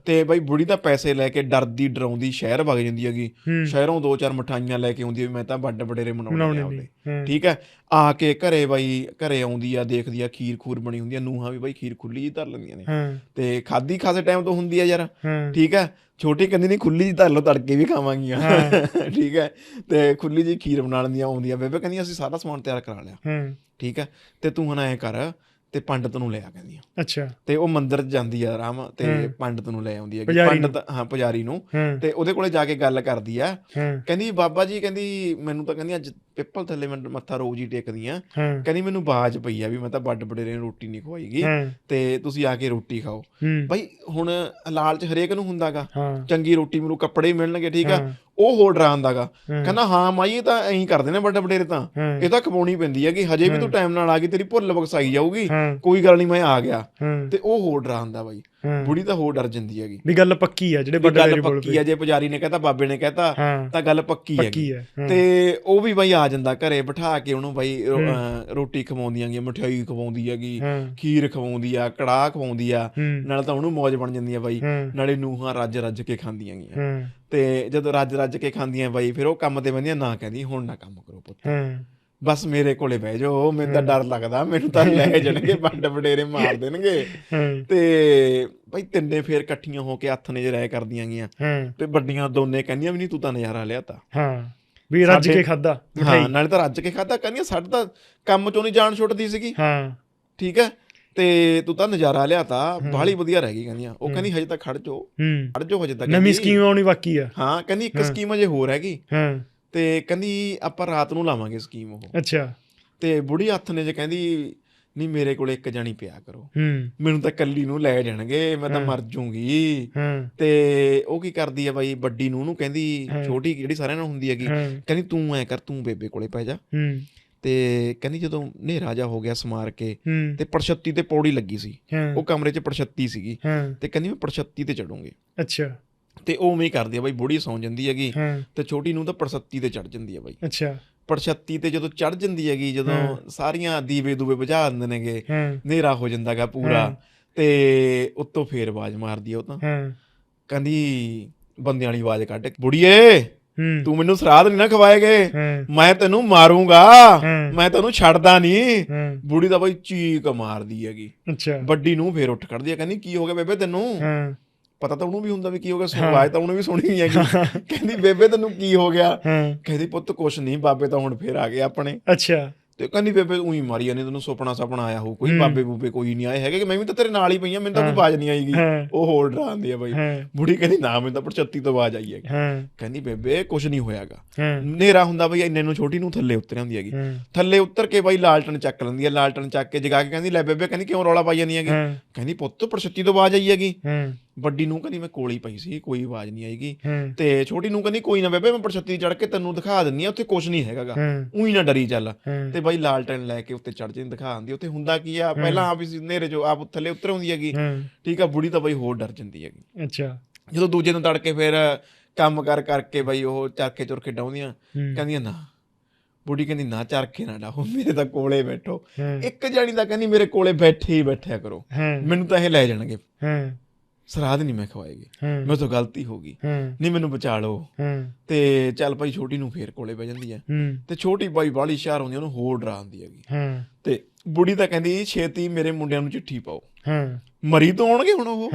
ਤੇ ਭਾਈ ਬੁੜੀ ਤਾਂ ਪੈਸੇ ਲੈ ਕੇ ਡਰਦੀ ਡਰਾਉਂਦੀ ਸ਼ਹਿਰ ਵਗ ਜਾਂਦੀ ਹੈਗੀ। ਸ਼ਹਿਰੋਂ ਦੋ ਚਾਰ ਮਠਾਈਆਂ ਲੈ ਕੇ ਆਉਂਦੀ ਵੀ ਮੈਂ ਤਾਂ ਵੱਡ ਵਡੇਰੇ ਮਨਾਉਣੇ ਆ ਦੀ ਠੀਕ ਹੈ? ਆ ਕੇ ਘਰੇ ਬਾਈ ਘਰੇ ਆਉਂਦੀ ਆ ਦੇਖਦੀ ਆ ਖੀਰ ਖੂਰ ਬਣੀ ਹੁੰਦੀ ਆ। ਨੂਹਾਂ ਵੀ ਬਾਈ ਖੀਰ ਖੁੱਲੀ ਜੀ ਧਰ ਲੈਂਦੀਆਂ ਨੇ। ਤੇ ਖਾਦੀ ਖਾਸੇ ਟਾਈਮ ਤੋਂ ਹੁੰਦੀ ਆ ਯਾਰ। ਠੀਕ ਹੈ? ਛੋਟੀ ਕਹਿੰਦੀ ਨਹੀਂ ਖੁੱਲੀ ਜੀ ਧਰ ਲਓ ਤੜਕੇ ਵੀ ਖਾਵਾਂਗੀਆਂ। ਠੀਕ ਹੈ? ਤੇ ਖੁੱਲੀ ਜੀ ਖੀਰ ਬਣਾ ਲੈਂਦੀਆਂ ਆਉਂਦੀਆਂ। ਬੇਬੇ ਕਹਿੰਦੀ ਅਸੀਂ ਸਾਰਾ ਸਮਾਨ ਤਿਆਰ ਕਰਾ ਲਿਆ। ਠੀਕ ਹੈ ਤੇ ਤੂੰ ਹੁਣ ਐ ਕਰ ਤੇ ਪੰਡਤ ਨੂੰ ਲੈ ਆ ਕਹਿੰਦੀਆਂ ਅੱਛਾ। ਤੇ ਉਹ ਮੰਦਿਰ ਜਾਂਦੀ ਆ ਆਰਾਮ ਤੇ। ਪੰਡਤ ਨੂੰ ਲੈ ਆਉਂਦੀ ਹੈ। ਪੰਡਤ ਹਾਂ ਪੁਜਾਰੀ ਨੂੰ। ਤੇ ਉਹਦੇ ਕੋਲੇ ਜਾ ਕੇ ਗੱਲ ਕਰਦੀ ਆ। ਕਹਿੰਦੀ ਬਾਬਾ ਜੀ ਕਹਿੰਦੀ ਮੈਨੂੰ ਤਾਂ ਕਹਿੰਦੀ ਅੱਜ ਪਿੱਪਲ ਥੱਲੇ ਮੈਂ ਮੱਥਾ ਰੋਜ਼ ਹੀ ਟੇਕਦੀ ਆ। ਕਹਿੰਦੀ ਮੈਨੂੰ ਬਾਜ ਪਈ ਆ ਵੀ ਮੈਂ ਤਾਂ ਵੱਡ ਵਡੇਰੇ ਨੂੰ ਰੋਟੀ ਨਹੀਂ ਖਵਾਈਗੀ ਤੇ ਤੁਸੀਂ ਆ ਕੇ ਰੋਟੀ ਖਾਓ। ਭਾਈ ਹੁਣ ਲਾਲਚ ਹਰੇਕ ਨੂੰ ਹੁੰਦਾਗਾ। ਚੰਗੀ ਰੋਟੀ ਮੈਨੂੰ ਕੱਪੜੇ ਮਿਲਣਗੇ ਠੀਕ ਆ? ਉਹ ਹੋਰ ਡਰਾਉਂਦਾਗਾ ਕਹਿੰਦਾ ਹਾਂ ਮਾਈ ਇਹ ਤਾਂ ਐਂ ਕਰਦੇ ਨੇ ਵੱਡੇ ਵਡੇਰੇ ਤਾਂ। ਇਹ ਤਾਂ ਖਵਾਉਣੀ ਪੈਂਦੀ ਹੈ ਕਿ ਹਜੇ ਵੀ। ਤੂੰ ਟਾਈਮ ਨਾਲ ਆ ਗਈ ਤੇਰੀ ਭੁੱਲ ਬਖਸਾਈ ਜਾਊਗੀ। ਕੋਈ ਗੱਲ ਨਹੀਂ ਮੈਂ ਆ ਗਿਆ। ਤੇ ਉਹ ਹੋਰ ਡਰਾਉਂਦਾ ਬਾਈ। ਬੁੜੀ ਤਾਂ ਹੋਰ ਡਰ ਜਾਂਦੀ ਹੈਗੀ। ਵੀ ਗੱਲ ਪੱਕੀ ਆ ਜਿਹੜੇ ਵੱਡੇ ਗੱਲ ਪੱਕੀ ਆ ਜੇ ਪੁਜਾਰੀ ਨੇ ਕਹਤਾ ਬਾਬੇ ਨੇ ਕਹਤਾ ਤਾਂ ਗੱਲ ਪੱਕੀ ਹੈ। ਤੇ ਉਹ ਵੀ ਬਾਈ ਆ ਜਾਂਦਾ ਘਰੇ ਬਿਠਾ ਕੇ ਉਹਨੂੰ ਬਾਈ ਰੋਟੀ ਖਵਾਉਂਦੀਆਂ ਗੀਆਂ ਮਠਿਆਈ ਖਵਾਉਂਦੀ ਹੈਗੀ ਖੀਰ ਖਵਾਉਂਦੀ ਆ ਕੜਾਹ ਖਵਾਉਂਦੀ ਆ ਨਾਲ ਤਾਂ ਉਹਨੂੰ ਮौज ਬਣ ਜਾਂਦੀ ਆ ਬਾਈ ਨਾਲੇ ਨੂਹਾਂ ਰੱਜ ਰੱਜ ਕੇ ਖਾਂਦੀਆਂ ਗੀਆਂ ਤੇ ਜਦੋਂ ਰੱਜ ਰੱਜ ਕੇ ਖਾਂਦੀਆਂ ਬਾਈ ਫਿਰ ਉਹ ਕੰਮ ਤੇ ਬੰਦੀਆਂ ਨਾ ਕਹਿੰਦੀ ਹੁਣ ਨਾ ਕੰਮ ਕਰੋ ਪੁੱਤ। ਬਸ ਮੇਰੇ ਕੋਲੇ ਬਹਿ ਜਾਓ ਮੈਨੂੰ ਤਾਂ ਡਰ ਲੱਗਦਾ ਮੈਨੂੰ ਤਾਂ ਲੈ ਜਾਣਗੇ ਵੱਡ ਵਡੇਰੇ ਮਾਰ ਦੇਣਗੇ। ਤੇ ਬਾਈ ਤਿੰਨੇ ਫੇਰ ਇਕੱਠੀਆਂ ਹੋ ਕੇ ਹੱਥ ਨੇ ਰਾਇ ਕਰਦੀਆਂ ਹਾਂ। ਤੇ ਵੱਡੀਆਂ ਦੋਨੇ ਕਹਿੰਦੀਆਂ ਵੀ ਨਹੀਂ ਤੂੰ ਤਾਂ ਨਜ਼ਾਰਾ ਲਿਆ ਤਾ ਹਾਂ ਵੀ ਰੱਜ ਕੇ ਖਾਦਾ ਹਾਂ ਨਾਲੇ ਤਾਂ ਰੱਜ ਕੇ ਖਾਦਾ ਕਹਿੰਦੀਆਂ ਸਾਡੇ ਤਾਂ ਕੰਮ ਚੋਂ ਨਹੀਂ ਜਾਣ ਛੁੱਟਦੀ ਸੀਗੀ। ਹਾਂ। ਠੀਕ ਹੈ? ਤੇ ਤੂੰ ਤਾਂ ਨਜ਼ਾਰਾ ਲਿਆ ਤਾ ਬਾਹਲੀ ਵਧੀਆ ਰਹਿ ਗਈ ਕਹਿੰਦੀਆਂ। ਉਹ ਕਹਿੰਦੀ ਹਜੇ ਤੱਕ ਖੜ ਹੂੰ। ਖੜ ਜਾਓ ਹਜੇ ਤੱਕ ਨਵੀਂ। ਸਕੀਮ ਆਉਣੀ ਬਾਕੀ ਆ। ਹਾਂ ਕਹਿੰਦੀ ਇੱਕ। ਸਕੀਮ ਅਜੇ ਹੋਰ ਹੈਗੀ। ਹਾਂ। ਤੇ ਕਹਿੰਦੀ ਆਪਾਂ ਰਾਤ ਨੂੰ ਲਾਵਾਂਗੇ ਸਕੀਮ ਉਹ। ਅੱਛਾ। ਤੇ ਬੁੜੀ ਹੱਥ ਨੇ ਜੇ ਕਹਿੰਦੀ ਨਹੀਂ ਮੇਰੇ ਕੋਲੇ ਇੱਕ ਜਾਣੀ ਪਿਆ ਕਰੋ। ਹੂੰ। ਮੈਨੂੰ ਤਾਂ ਕੱਲੀ ਨੂੰ ਲੈ ਜਾਣਗੇ ਮੈਂ ਤਾਂ। ਮਰ ਜੂੰਗੀ। ਹਾਂ। ਤੇ ਉਹ ਕੀ ਕਰਦੀ ਆ ਬਾਈ ਵੱਡੀ ਨੂੰ ਉਹਨੂੰ ਕਹਿੰਦੀ। ਛੋਟੀ ਜਿਹੜੀ ਸਾਰਿਆਂ ਨਾਲ ਹੁੰਦੀ ਹੈਗੀ ਕਹਿੰਦੀ ਤੂੰ ਐ ਕਰ ਤੂੰ ਬੇਬੇ ਕੋਲੇ ਪੈ ਜਾ। ਹੂੰ। ਤੇ ਕਹਿੰਦੀ ਜਦੋਂ ਹਨੇਰਾ ਜਾ ਹੋ ਗਿਆ ਸਮਾਰ ਕੇ ਤੇ ਪਰਛੱਤੀ ਤੇ ਪੌੜੀ ਲੱਗੀ ਸੀ। ਉਹ ਕਮਰੇ 'ਚ ਪਰਛੱਤੀ ਸੀਗੀ। ਤੇ ਕਹਿੰਦੀ ਮੈਂ ਪਰਛੱਤੀ ਤੇ ਚੜੂੰਗੀ। ਅੱਛਾ। ਤੇ ਉਹ ਉਵੇਂ ਹੀ ਕਰਦੀ ਆ ਬਾਈ ਬੁੜੀ ਸੌਂ ਜਾਂਦੀ ਹੈਗੀ ਹਾਂ। ਤੇ ਛੋਟੀ ਨੂੰ ਤਾਂ ਪਰਛੱਤੀ ਤੇ ਚੜ ਜਾਂਦੀ ਆ ਬਾਈ। ਅੱਛਾ। ਪਰਛੱਤੀ ਤੇ ਜਦੋਂ ਚੜ ਜਾਂਦੀ ਹੈਗੀ ਜਦੋਂ ਹਾਂ। ਸਾਰੀਆਂ ਦੀਵੇ ਦੂਵੇ ਬੁਝਾ ਦਿੰਦੇ ਨੇਗੇ ਹਾਂ। ਹਨੇਰਾ ਹੋ ਜਾਂਦਾਗਾ ਪੂਰਾ ਹਾਂ। ਤੇ ਉੱਤੋਂ ਫੇਰ ਆਵਾਜ਼ ਮਾਰਦੀ ਉਹ ਤਾਂ। ਹਾਂ। ਕਹਿੰਦੀ ਬੰਦਿਆਂ ਵਾਲੀ ਆਵਾਜ਼ ਕੱਢ ਬੁੜੀਏ ਹੂੰ। ਤੂੰ ਮੈਨੂੰ ਸਰਾਧ ਨਹੀਂ ਨਾ ਖਵਾਏਗੇ। ਹਾਂ। ਮੈਂ ਤੈਨੂੰ ਮਾਰੂੰਗਾ। ਹਾਂ। ਮੈਂ ਤੈਨੂੰ ਛੱਡਦਾ ਨਹੀਂ ਹਾਂ। ਬੁੜੀ ਤਾਂ ਬਾਈ ਚੀਕ ਮਾਰਦੀ ਹੈਗੀ। ਅੱਛਾ। ਵੱਡੀ ਨੂੰ ਫੇਰ ਉੱਠ ਖੜਦੀ ਆ ਕਹਿੰਦੀ ਕੀ ਹੋ ਗਿਆ ਬੇਬੇ ਤੈਨੂੰ? ਹਾਂ। ਪਤਾ ਤਾਂ ਉਹਨੂੰ ਵੀ ਹੁੰਦਾ ਵੀ ਕੀ ਹੋ ਗਿਆ ਹਾਂ। ਆਵਾਜ਼ ਤਾਂ ਉਹਨੇ ਵੀ ਸੁਣੀ ਹੀ ਹੈਗੀ। ਕਹਿੰਦੀ ਬੇਬੇ ਤੈਨੂੰ ਕੀ ਹੋ ਗਿਆ? ਹਾਂ। ਕਹਿੰਦੀ ਪੁੱਤ ਕੁਛ ਨਹੀਂ ਬਾਬੇ ਤਾਂ ਹੁਣ ਫੇਰ ਆ ਗਏ ਆਪਣੇ। ਅੱਛਾ। ਤੇ ਕਹਿੰਦੀ ਬੇਬੇ ਉਹੀ ਮਾਰੀ ਜਾਂਦੀ ਤੈਨੂੰ ਸੁਪਨਾ ਸੁਪਨਾ ਆਇਆ ਹੋ ਕੋਈ ਹੂੰ। ਬਾਬੇ ਬੂਬੇ ਕੋਈ ਨਹੀਂ ਆਏ ਹੈਗੇ ਕਿ ਮੈਂ ਵੀ ਤਾਂ ਤੇਰੇ ਨਾਲ ਹੀ ਪਈ ਆ ਮੈਨੂੰ ਤਾਂ ਕੋਈ ਹਾਂ। ਆਵਾਜ਼ ਨਹੀਂ ਆਈਗੀ ਹਾਂ। ਉਹ ਹੋਰ ਡਰਾਉਂਦੀ ਆ ਬਾਈ। ਹਾਂ। ਬੁੜੀ ਕਹਿੰਦੀ ਨਾ ਮੈਨੂੰ ਤਾਂ ਪਰਚੱਤੀ ਤੋਂ ਆਵਾਜ਼ ਆਈ ਹੈਗੀ। ਹਾਂ। ਕਹਿੰਦੀ ਬੇਬੇ ਕੁਛ ਨਹੀਂ ਹੋਇਆਗਾ। ਹਾਂ। ਹਨੇਰਾ ਹੁੰਦਾ ਬਈ ਇੰਨੇ ਨੂੰ ਛੋਟੀ ਨੂੰ ਥੱਲੇ ਉਤਰ ਆਉਂਦੀ ਹੈਗੀ। ਹਾਂ। ਥੱਲੇ ਉਤਰ ਕੇ ਬਾਈ ਲਾਲਟਨ ਚੱਕ ਲੈਂਦੀ ਹੈ ਲਾਲਟਨ ਚੱਕ ਕੇ ਜਗਾ ਕੇ ਕਹਿੰਦੀ ਲੈ ਬੇਬੇ ਕਹਿੰਦੀ ਕਿਉਂ ਰੌਲਾ ਪਾਈ ਜਾਂਦੀ ਹੈਗੀ? ਹਾਂ। ਕਹਿੰਦੀ ਪੁੱਤ ਪਰਛੱਤੀ ਤੋਂ ਆਵਾਜ਼ ਆਈ ਹੈਗੀ। ਹਾਂ। ਵੱਡੀ ਨੂੰ ਕਹਿੰਦੀ ਮੈਂ ਕੋਲ ਹੀ ਪਈ ਸੀ ਕੋਈ ਆਵਾਜ਼ ਨਹੀਂ ਆਏਗੀ ਤੇ ਛੋਟੀ ਨੂੰ ਕਹਿੰਦੀ ਕੋਈ ਨਾ ਬੇਬੇ ਮੈਂ ਪਰਛੱਤੀ ਚੜ ਕੇ ਤੈਨੂੰ ਦਿਖਾ ਦਿੰਨੀ ਆ ਉੱਥੇ ਕੁਛ ਨਹੀਂ ਹੈਗਾਗਾ। ਉਹੀ ਨਾ ਡਰੀ ਚੱਲ। ਤੇ ਬਾਈ ਲਾਲਟਨ ਲੈ ਕੇ ਉੱਤੇ ਚੜ ਜਾਂਦੀ ਦਿਖਾ ਦਿੰਦੀ ਉੱਥੇ ਹੁੰਦਾ ਕੀ ਆ ਪਹਿਲਾਂ ਆਪ ਹੀ ਹਨੇਰੇ ਚੋਂ ਆਪ ਥੱਲੇ ਉਤਰ ਆਉਂਦੀ ਹੈਗੀ ਠੀਕ ਆ ਬੁੜੀ ਤਾਂ ਬਾਈ ਹੋਰ ਡਰ ਜਾਂਦੀ ਹੈਗੀ। ਅੱਛਾ। ਜਦੋਂ ਦੂਜੇ ਨੂੰ ਤੜਕੇ ਫਿਰ ਕੰਮ ਕਰ ਕਰਕੇ ਬਾਈ ਉਹ ਚਰਖੇ ਚੁਰਖੇ ਡਾਉਂਦੀਆਂ ਕਹਿੰਦੀਆਂ ਨਾ ਬੁੜੀ ਕਹਿੰਦੀ ਨਾ ਚਰਖੇ ਨਾ ਡਾਹੋ ਮੇਰੇ ਤਾਂ ਕੋਲੇ ਬੈਠੋ। ਇੱਕ ਜਾਣੀ ਤਾਂ ਕਹਿੰਦੀ ਮੇਰੇ ਕੋਲੇ ਬੈਠੇ ਹੀ ਬੈਠਿਆ ਕਰੋ। ਮੈਨੂੰ ਤਾਂ ਇਹ ਲੈ ਜਾਣਗੇ। ਸਰਾਧ ਨਹੀਂ ਮੈਂ ਖਵਾਏਗੀ। ਮੇਰੇ ਤੋਂ ਗਲਤੀ ਹੋ ਗਈ। ਨਹੀਂ ਮੈਨੂੰ ਬਚਾ ਲਓ। ਤੇ ਚੱਲ ਭਾਈ ਛੋਟੀ ਨੂੰ ਫੇਰ ਕੋਲੇ ਬਹਿ ਜਾਂਦੀ ਹੈ ਹੂੰ। ਤੇ ਛੋਟੀ ਬਾਈ ਬਾਲੀ ਸ਼ਹਿਰ ਹੁੰਦੀ ਆ, ਉਹਨੂੰ ਹੋਰ ਡਰਾਉਂਦੀ ਹੈਗੀ। ਤੇ ਬੁੜੀ ਤਾਂ ਕਹਿੰਦੀ ਛੇਤੀ ਮੇਰੇ ਮੁੰਡਿਆਂ ਨੂੰ ਚਿੱਠੀ ਪਾਓ। ਮਰੀ ਤੋਂ ਆਉਣਗੇ ਹੁਣ ਉਹ।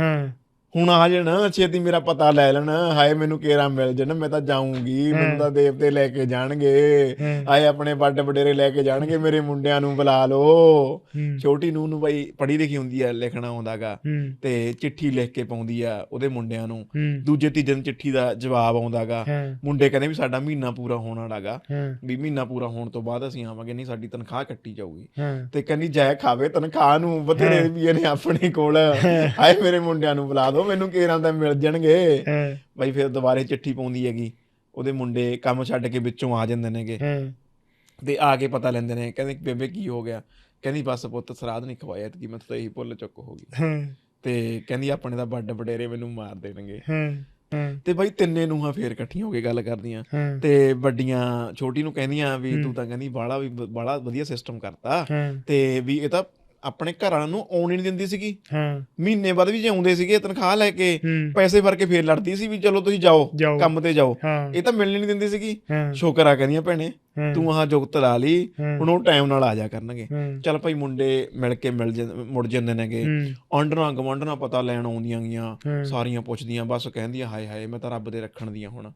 ਹੁਣ ਆ ਜਾਣ ਛੇਤੀ ਮੇਰਾ ਪਤਾ ਲੈ ਲੈਣ। ਹਾਏ ਮੈਨੂੰ ਕੇਰਾ ਮਿਲ ਜਾਣ ਮੈਂ ਤਾਂ ਜਾਊਂਗੀ। ਮੈਨੂੰ ਤਾਂ ਦੇਵਤੇ ਲੈ ਕੇ ਜਾਣਗੇ। ਹਾਏ ਆਪਣੇ ਵੱਡ ਵਡੇਰੇ ਲੈ ਕੇ ਜਾਣਗੇ ਮੇਰੇ ਮੁੰਡਿਆਂ ਨੂੰ ਬੁਲਾ ਲਓ। ਛੋਟੀ ਨੂੰ ਨੂੰ ਬਾਈ ਪੜ੍ਹੀ ਲਿਖੀ ਹੁੰਦੀ ਆ ਲਿਖਣਾ ਆਉਂਦਾਗਾ। ਤੇ ਚਿੱਠੀ ਲਿਖ ਕੇ ਪਾਉਂਦੀ ਆ ਉਹਦੇ ਮੁੰਡਿਆਂ ਨੂੰ। ਦੂਜੇ ਤੀਜੇ ਦਿਨ ਚਿੱਠੀ ਦਾ ਜਵਾਬ ਆਉਂਦਾਗਾ। ਮੁੰਡੇ ਕਹਿੰਦੇ ਵੀ ਸਾਡਾ ਮਹੀਨਾ ਪੂਰਾ ਹੋਣ ਵਾਲਾਗਾ। ਵੀ ਮਹੀਨਾ ਪੂਰਾ ਹੋਣ ਤੋਂ ਬਾਅਦ ਅਸੀਂ ਆਵਾਂਗੇ ਨਹੀਂ ਸਾਡੀ ਤਨਖਾਹ ਕੱਟੀ ਜਾਊਗੀ। ਤੇ ਕਹਿੰਦੀ ਜੈ ਖਾਵੇ ਤਨਖਾਹ ਨੂੰ ਬਥੇਰੇ ਵੀ ਨੇ ਆਪਣੇ ਕੋਲ। ਹਾਏ ਮੇਰੇ ਮੁੰਡਿਆਂ ਨੂੰ ਬੁਲਾ ਦਿਓ ਮੈਨੂੰ ਕੇਰਾਂ ਦਾ ਮਿਲ ਜਾਣਗੇ। ਬਾਈ ਫਿਰ ਦੁਬਾਰੇ ਚਿੱਠੀ ਪਾਉਂਦੀ ਹੈਗੀ। ਉਹਦੇ ਮੁੰਡੇ ਕੰਮ ਛੱਡ ਕੇ ਵਿੱਚੋਂ ਆ ਜਾਂਦੇ ਨੇਗੇ। ਤੇ ਆ ਕੇ ਪਤਾ ਲੈਂਦੇ ਨੇ ਕਹਿੰਦੇ ਬੇਬੇ ਕੀ ਹੋ ਗਿਆ? ਕਹਿੰਦੀ ਬਸ ਪੁੱਤ ਸਰਾਧ ਨਹੀਂ ਖਵਾਇਆ ਤੇ ਮੈਂ ਤਾਂ ਇਹੀ ਭੁੱਲ ਚੁੱਕ ਹੋ ਗਈ। ਤੇ ਕਹਿੰਦੀ ਆਪਣੇ ਦਾ ਵੱਡ ਵਡੇਰੇ ਮੈਨੂੰ ਮਾਰ ਦੇਣਗੇ। ਤੇ ਬਾਈ ਤਿੰਨੇ ਨੂੰਹਾਂ ਫੇਰ ਇਕੱਠੀਆਂ ਹੋ ਕੇ ਗੱਲ ਕਰਦੀਆਂ। ਤੇ ਵੱਡੀਆਂ ਛੋਟੀ ਨੂੰ ਕਹਿੰਦੀਆਂ ਵੀ ਤੂੰ ਤਾਂ ਕਹਿੰਦੀ ਬਾਲਾ ਵੀ ਬਾਲਾ ਵਧੀਆ ਸਿਸਟਮ ਕਰਤਾ। ਤੇ ਵੀ ਇਹ ਤਾਂ ਆਪਣੇ ਘਰਾਂ ਨੂੰ ਆਉਣ ਹੀ ਨਹੀਂ ਦਿੰਦੀ ਸੀਗੀ। ਹਾਂ। ਮਹੀਨੇ ਬਾਅਦ ਵੀ ਜੇ ਆਉਂਦੇ ਸੀਗੇ ਤਨਖਾਹ ਲੈ ਕੇ ਪੈਸੇ ਭਰ ਕੇ ਫੇਰ ਲੜਦੀ ਸੀ ਵੀ ਚਲੋ ਤੁਸੀਂ ਜਾਓ। ਕੰਮ ਤੇ ਜਾਓ। ਇਹ ਤਾਂ ਮਿਲਣ ਨਹੀਂ ਦਿੰਦੀ ਸੀਗੀ। ਸ਼ੁਕਰ ਆ ਕਹਿੰਦੀਆਂ ਭੈਣੇ। ਤੂੰ ਆਹ ਜੁਗਤ ਲਾ ਲਈ। ਹੁਣ ਉਹ ਟਾਈਮ ਨਾਲ ਆ ਜਾ ਕਰਨਗੇ। ਚੱਲ ਭਾਈ ਮੁੰਡੇ ਮਿਲ ਕੇ ਮਿਲ ਮੁੜ ਜਾਂਦੇ ਨੇਗੇ। ਆਂਡਰਾਂ ਗਵਾਂਡਰਾਂ ਪਤਾ ਲੈਣ ਆਉਂਦੀਆਂ ਗੀਆਂ। ਸਾਰੀਆਂ ਪੁੱਛਦੀਆਂ ਬਸ ਕਹਿੰਦੀਆਂ ਹਾਏ ਹਾਏ ਮੈਂ ਤਾਂ ਰੱਬ ਦੇ ਰੱਖਣ ਦੀਆਂ ਹੁਣ।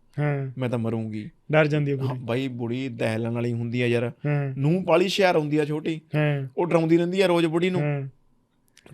ਮੈਂ ਤਾਂ ਮਰੂੰਗੀ। ਡਰ ਜਾਂਦੀ ਪੂਰੀ ਬਾਈ ਬੁੜੀ ਦਹਿਲਣ ਵਾਲੀ ਹੁੰਦੀ ਆ ਯਾਰ। ਨੂੰ ਪਾਲੀ ਸ਼ਹਿਰ ਹੁੰਦੀ ਆ ਛੋਟੀ। ਉਹ ਡਰਾਉਂਦੀ ਰਹਿੰਦੀ ਆ ਰੋਜ਼ ਬੁੜੀ ਨੂੰ।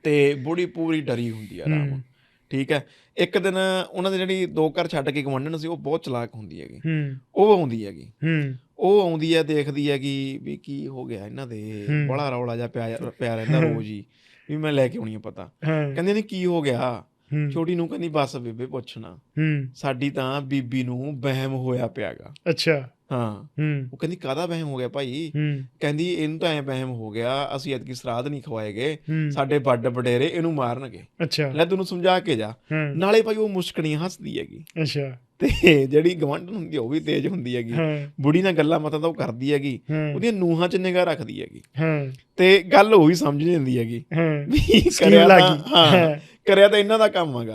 ਤੇ ਬੁੜੀ ਪੂਰੀ ਡਰੀ ਹੁੰਦੀ ਆ ਰਾਮ ਹੂੰ। ਠੀਕ ਹੈ। ਇੱਕ ਦਿਨ ਉਹਨਾਂ ਦੇ ਜਿਹੜੀ ਦੋ ਘਰ ਛੱਡ ਕੇ ਗਵੰਡਣ ਸੀ ਉਹ ਬਹੁਤ ਚਲਾਕ ਹੁੰਦੀ ਹੈਗੀ। ਹੂੰ। ਉਹ ਆਉਂਦੀ ਹੈਗੀ। ਹੂੰ। ਉਹ ਆਉਂਦੀ ਹੈ ਦੇਖਦੀ ਹੈਗੀ ਵੀ ਕੀ ਹੋ ਗਿਆ ਇਹਨਾਂ ਦੇ। ਬੜਾ ਰੌਲਾ ਜਿਹਾ ਪਿਆ ਪਿਆ ਰਹਿੰਦਾ ਰੋਜ਼ ਹੀ ਵੀ ਮੈਂ ਲੈ ਕੇ ਆਉਣੀ ਆ ਪਤਾ। ਕਹਿੰਦੇ ਨੇ ਕੀ ਹੋ ਗਿਆ? ਛੋਟੀ ਨੂੰ ਕਹਿੰਦੀ ਬਸ ਬੇਬੇ ਪੁੱਛਣਾ ਹੂੰ। ਸਾਡੀ ਤਾਂ ਬੀਬੀ ਨੂੰ ਵਹਿਮ ਹੋਇਆ ਪਿਆਗਾ। ਅੱਛਾ। ਹਾਂ। ਹੂੰ। ਉਹ ਕਹਿੰਦੀ ਕਾਹਦਾ ਵਹਿਮ ਹੋ ਗਿਆ ਭਾਈ? ਕਹਿੰਦੀ ਇਹਨੂੰ ਤਾਂ ਐ ਵਹਿਮ ਹੋ ਗਿਆ ਅਸੀਂ ਐਤਕੀ ਸਰਾਧ ਨਹੀਂ ਖਵਾਏਗੇ ਸਾਡੇ ਵੱਡ ਵਡੇਰੇ ਇਹਨੂੰ ਮਾਰਨਗੇ। ਅੱਛਾ। ਲੈ ਤੈਨੂੰ ਸਮਝਾ ਕੇ ਜਾ। ਨਾਲੇ ਭਾਈ ਉਹ ਮੁਸਕਣੀਆਂ ਹੱਸਦੀ ਹੈਗੀ। ਅੱਛਾ। ਤੇ ਜਿਹੜੀ ਗਵੰਡਨ ਹੁੰਦੀ ਉਹ ਵੀ ਤੇਜ਼ ਹੁੰਦੀ ਹੈਗੀ। ਬੁੜੀ ਨਾਲ ਗੱਲਾਂ ਮਤਾਂ ਤਾਂ ਉਹ ਕਰਦੀ ਹੈਗੀ। ਉਹਦੀਆਂ ਨੂਹਾਂ 'ਚ ਨਿਗਾਹ ਰੱਖਦੀ ਹੈਗੀ। ਹਾਂ। ਤੇ ਗੱਲ ਉਹ ਸਮਝ ਜਾਂਦੀ ਹੈਗੀ। ਹਾਂ। ਵੀ ਕਰਿਆ ਹਾਂ। ਕਰਿਆ ਤਾਂ ਇਹਨਾਂ ਦਾ ਕੰਮ ਹੈਗਾ।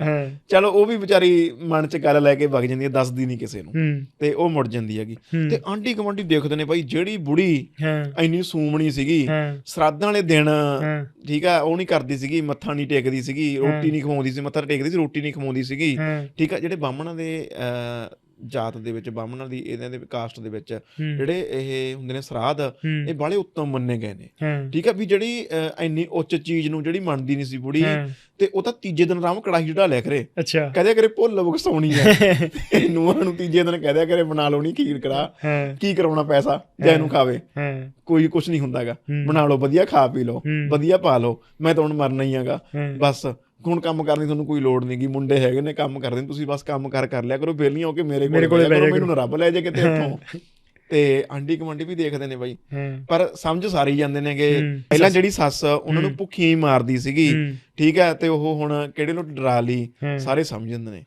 ਚਲੋ ਉਹ ਵੀ ਵਿਚਾਰੀ ਮਨ 'ਚ ਗੱਲ ਲੈ ਕੇ ਵਗ ਜਾਂਦੀ ਹੈ ਦੱਸਦੀ ਨਹੀਂ ਕਿਸੇ ਨੂੰ। ਤੇ ਉਹ ਮੁੜ ਜਾਂਦੀ ਹੈਗੀ। ਤੇ ਆਂਢੀ ਗੁਆਂਢੀ ਦੇਖਦੇ ਨੇ ਭਾਈ ਜਿਹੜੀ ਬੁੜੀ ਇੰਨੀ ਸੂਮਣੀ ਸੀਗੀ ਸਰਾਧਾਂ ਵਾਲੇ ਦਿਨ ਠੀਕ ਆ ਉਹ ਨਹੀਂ ਕਰਦੀ ਸੀਗੀ ਮੱਥਾ ਨਹੀਂ ਟੇਕਦੀ ਸੀਗੀ ਰੋਟੀ ਨਹੀਂ ਖਵਾਉਂਦੀ ਸੀ ਮੱਥਾ ਟੇਕਦੀ ਸੀ ਰੋਟੀ ਨਹੀਂ ਖਵਾਉਂਦੀ ਸੀਗੀ। ਠੀਕ ਆ ਜਿਹੜੇ ਬਾਹਮਣਾਂ ਦੇ ਜਾਤ ਦੇ ਵਿੱਚ ਬਾਹਮਣਾਂ ਦੀ ਇਹਨਾਂ ਦੇ ਕਾਸਟ ਦੇ ਵਿੱਚ ਜਿਹੜੇ ਇਹ ਹੁੰਦੇ ਨੇ ਸਰਾਧ ਇਹ ਬਾਲੇ ਉੱਤਮ ਮੰਨੇ ਗਏ ਨੇ। ਠੀਕ ਹੈ ਵੀ ਜਿਹੜੀ ਇੰਨੀ ਉੱਚ ਚੀਜ਼ ਨੂੰ ਜਿਹੜੀ ਮੰਨਦੀ ਨਹੀਂ ਸੀ ਬੁੜੀ ਤੇ ਉਹ ਤਾਂ ਤੀਜੇ ਦਿਨ ਰਾਮ ਕੜਾਹੀ ਢਾ ਲਿਆ ਕਰੇ। ਅੱਛਾ। ਕਹਦੇ ਕਰੇ ਭੁੱਲ ਬਗਸਾਉਣੀ ਹੈ ਨੂੰਹਾਂ ਨੂੰ ਤੀਜੇ ਦਿਨ ਕਹਦਿਆ ਕਰੇ ਬਣਾ ਲਓ ਨਹੀਂ ਖੀਰ ਕੜਾ ਕੀ ਕਰਾਉਣਾ ਪੈਸਾ? ਜੈ ਨੂੰ ਖਾਵੇ। ਕੋਈ ਕੁਝ ਨਹੀਂ ਹੁੰਦਾਗਾ। ਬਣਾ ਲਓ ਵਧੀਆ ਖਾ ਪੀ ਲਓ। ਵਧੀਆ ਪਾ ਲਓ। ਮੈਂ ਤਾਂ ਹੁਣ ਮਰਨਾ ਹੀ ਆਗਾ। ਬਸ। ਹੁਣ ਕੰਮ ਕਰਨ ਦੀ ਤੁਹਾਨੂੰ ਕੋਈ ਲੋੜ ਨਹੀਂਗੀ ਮੁੰਡੇ ਹੈਗੇ ਨੇ ਕੰਮ ਕਰਦੇ ਨੇ ਤੁਸੀਂ ਬਸ ਕੰਮ ਕਰ ਕਰ ਲਿਆ ਕਰੋ ਬੇਲੀਆਂ ਹੋ ਕੇ ਮੇਰੇ ਕੋਲ ਜਾ ਮੈਨੂੰ ਰੱਬ ਲੈ ਜਾਏ ਕਿਤੇ ਇੱਥੋਂ। ਤੇ ਆਂਡੀ ਕਮੰਡੀ ਵੀ ਦੇਖਦੇ ਨੇ ਬਾਈ। ਪਰ ਸਮਝ ਸਾਰੀ ਜਾਂਦੇ ਨੇਗੇ। ਪਹਿਲਾਂ ਜਿਹੜੀ ਸੱਸ ਉਹਨਾਂ ਨੂੰ। ਭੁੱਖੀ ਹੀ ਮਾਰਦੀ ਸੀਗੀ ਠੀਕ ਹੈ ਤੇ ਉਹ ਹੁਣ ਕਿਹੜੇ ਨੂੰ ਡਰਾ ਲਈ। ਸਾਰੇ ਸਮਝ ਜਾਂਦੇ ਨੇ।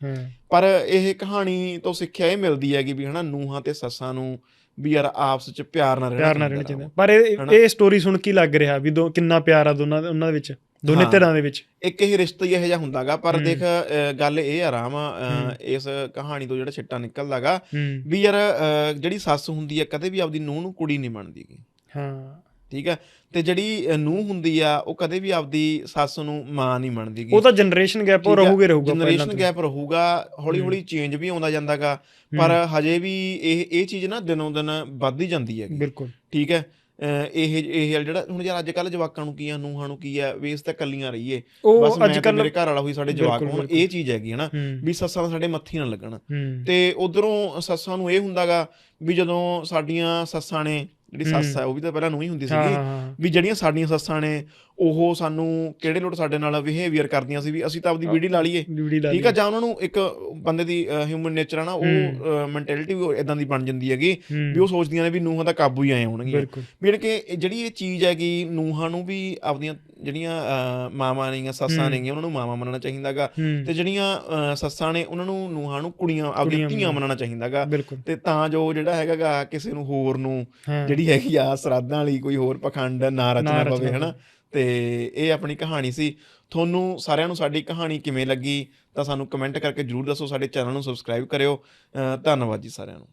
ਪਰ ਇਹ ਕਹਾਣੀ ਤੋਂ ਸਿੱਖਿਆ ਇਹ ਮਿਲਦੀ ਹੈਗੀ ਵੀ ਹਨਾ ਨੂਹਾਂ ਤੇ ਸੱਸਾਂ ਨੂੰ ਵੀ ਯਾਰ ਆਪਸ ਵਿੱਚ ਪਿਆਰ ਨਾਲ ਰਹਿਣਾ ਪਿਆਰ ਨਾਲ ਰਹਿਣਾ ਚਾਹੀਦਾ। ਪਰ ਇਹ? ਇਹ ਸਟੋਰੀ ਸੁਣ ਕੇ ਲੱਗ ਰਿਹਾ ਵੀ ਦੋ ਕਿੰਨਾ ਪਿਆਰ ਆ ਦੋਨਾਂ ਦੇ ਉਹਨਾਂ ਦੇ ਵਿੱਚ। ਦੋਨੇ ਹਾਂ। ਧਿਰਾਂ ਦੇ ਵਿੱਚ। ਇੱਕ ਇਹ ਰਿਸ਼ਤਾ ਹੀ ਇਹੋ ਜਿਹਾ ਹੁੰਦਾਗਾ ਪਰ ਹੂੰ। ਦੇਖ ਗੱਲ ਇਹ ਆ ਰਾਮ ਹੂੰ। ਇਸ ਕਹਾਣੀ ਤੋਂ ਜਿਹੜਾ ਛਿੱਟਾ ਨਿਕਲਦਾਗਾ ਹੂੰ। ਵੀ ਯਾਰ ਜਿਹੜੀ ਸੱਸ ਹੁੰਦੀ ਹੈ ਕਦੇ ਵੀ ਆਪਦੀ ਨੂੰਹ ਨੂੰ ਕੁੜੀ ਨਹੀਂ ਮੰਨਦੀਗੀ ਹਾਂ। ਠੀਕ ਹੈ ਤੇ ਜਿਹੜੀ ਨੂੰਹ ਹੁੰਦੀ ਆ ਉਹ ਕਦੇ ਵੀ ਆਪਦੀ ਸੱਸ ਨੂੰ ਮਾਂ ਨਹੀਂ ਮੰਨਦੀਗੀ ਉਹ ਤਾਂ ਜਨਰੇਸ਼ਨ ਗੈਪ ਉਹ ਰਹੂਗੇ ਰਹੂਗਾ ਜਨਰੇਸ਼ਨ। ਗੈਪ ਰਹੂਗਾ ਹੌਲੀ ਹੌਲੀ ਚੇਂਜ ਵੀ ਆਉਂਦਾ ਜਾਂਦਾਗਾ ਪਰ ਹਜੇ ਵੀ ਇਹ ਇਹ ਚੀਜ਼ ਨਾ ਦਿਨੋਂ ਦਿਨ ਵੱਧਦੀ ਜਾਂਦੀ ਹੈਗੀ। ਬਿਲਕੁਲ। ਠੀਕ ਹੈ ਇਹ ਇਹ ਜਿਹੜਾ ਹੁਣ ਯਾਰ ਅੱਜ ਕੱਲ ਜਵਾਕਾਂ ਨੂੰ ਕੀ ਆ ਨੂੰਹਾਂ ਨੂੰ ਕੀ ਆ ਵੇਸ ਤਾਂ ਕੱਲੀਆਂ ਰਹੀਏ। ਬਸ ਮੈਂ ਅੱਜ ਤੇ ਮੇਰੇ ਘਰ ਵਾਲਾ ਹੋਈ ਸਾਡੇ ਜਵਾਕ ਹੁਣ। ਇਹ ਚੀਜ਼ ਹੈਗੀ ਹੈ ਨਾ ਹੂੰ। ਵੀ ਸੱਸਾਂ ਸਾਡੇ ਮੱਥੀ ਨਾ ਲੱਗਣ। ਤੇ ਉਧਰੋਂ ਸੱਸਾਂ ਨੂੰ ਇਹ ਹੁੰਦਾਗਾ ਵੀ ਜਦੋਂ ਸਾਡੀਆਂ ਸੱਸਾਂ ਨੇ ਜਿਹੜੀ ਸੱਸ ਹੈ। ਉਹ ਵੀ ਤਾਂ ਪਹਿਲਾਂ ਨੂੰ ਹੀ ਹੁੰਦੀ ਸੀਗੀ ਵੀ ਜਿਹੜੀਆਂ ਸਾਡੀਆਂ ਸੱਸਾਂ ਨੇ ਉਹ ਸਾਨੂੰ ਕਿਹੜੇ ਲੋਟ ਸਾਡੇ ਨਾਲ ਬਿਹੇਵੀਅਰ ਕਰਦੀਆਂ ਸੀ ਵੀ ਅਸੀਂ ਤਾਂ ਆਪਦੀ ਵੀਡੀ ਲਾ ਲਈਏ। ਠੀਕ ਆ ਜਾਂ ਉਹਨਾਂ ਨੂੰ ਇੱਕ ਬੰਦੇ ਦੀ ਹਿਊਮਨ ਨੇਚਰ ਆ ਨਾ ਉਹ ਮੈਂਟੈਲਿਟੀ ਵੀ ਇਦਾਂ ਦੀ ਬਣ ਜਾਂਦੀ ਹੈਗੀ ਵੀ ਉਹ ਸੋਚਦੀਆਂ ਨੇ ਵੀ ਨੂੰਹਾਂ ਦਾ ਕਾਬੂ ਹੀ ਆਏ ਬਿਲਕੁਲ। ਵੀ ਕਿ ਜਿਹੜੀ ਇਹ ਚੀਜ਼ ਹੈਗੀ ਨੂੰਹਾਂ ਨੂੰ ਵੀ ਆਪਦੀਆਂ ਜਿਹੜੀਆਂ ਮਾਵਾਂ ਨੇਗੀਆਂ ਸੱਸਾਂ ਨੇਗੀਆਂ ਉਹਨਾਂ ਨੂੰ ਮਾਵਾਂ ਮੰਨਣਾ ਚਾਹੀਦਾਗਾ ਤੇ ਜਿਹੜੀਆਂ ਸੱਸਾਂ ਨੇ ਉਹਨਾਂ ਨੂੰ ਨੂੰਹਾਂ ਨੂੰ ਕੁੜੀਆਂ ਆਪਦੀਆਂ ਧੀਆਂ ਮੰਨਣਾ। ਚਾਹੀਦਾਗਾ ਤੇ ਤਾਂ ਜੋ ਜਿਹੜਾ ਹੈਗਾਗਾ ਕਿਸੇ ਨੂੰ ਹੋਰ ਨੂੰ ਜਿਹੜੀ ਹੈਗੀ ਆ ਸਰਾਧਾਂ ਵਾਲੀ ਕੋਈ ਹੋਰ ਪਖੰਡ ਨਾ ਰਚਣਾ ਪਵੇ ਹਨਾ। ਤੇ ਇਹ ਆਪਣੀ ਕਹਾਣੀ ਸੀ। ਤੁਹਾਨੂੰ ਸਾਰਿਆਂ ਨੂੰ ਸਾਡੀ ਕਹਾਣੀ ਕਿਵੇਂ ਲੱਗੀ ਤਾਂ ਸਾਨੂੰ ਕਮੈਂਟ ਕਰਕੇ ਜਰੂਰ ਦੱਸੋ, ਸਾਡੇ ਚੈਨਲ ਨੂੰ ਸਬਸਕ੍ਰਾਈਬ ਕਰਿਓ। ਧੰਨਵਾਦ ਜੀ ਸਾਰਿਆਂ ਨੂੰ।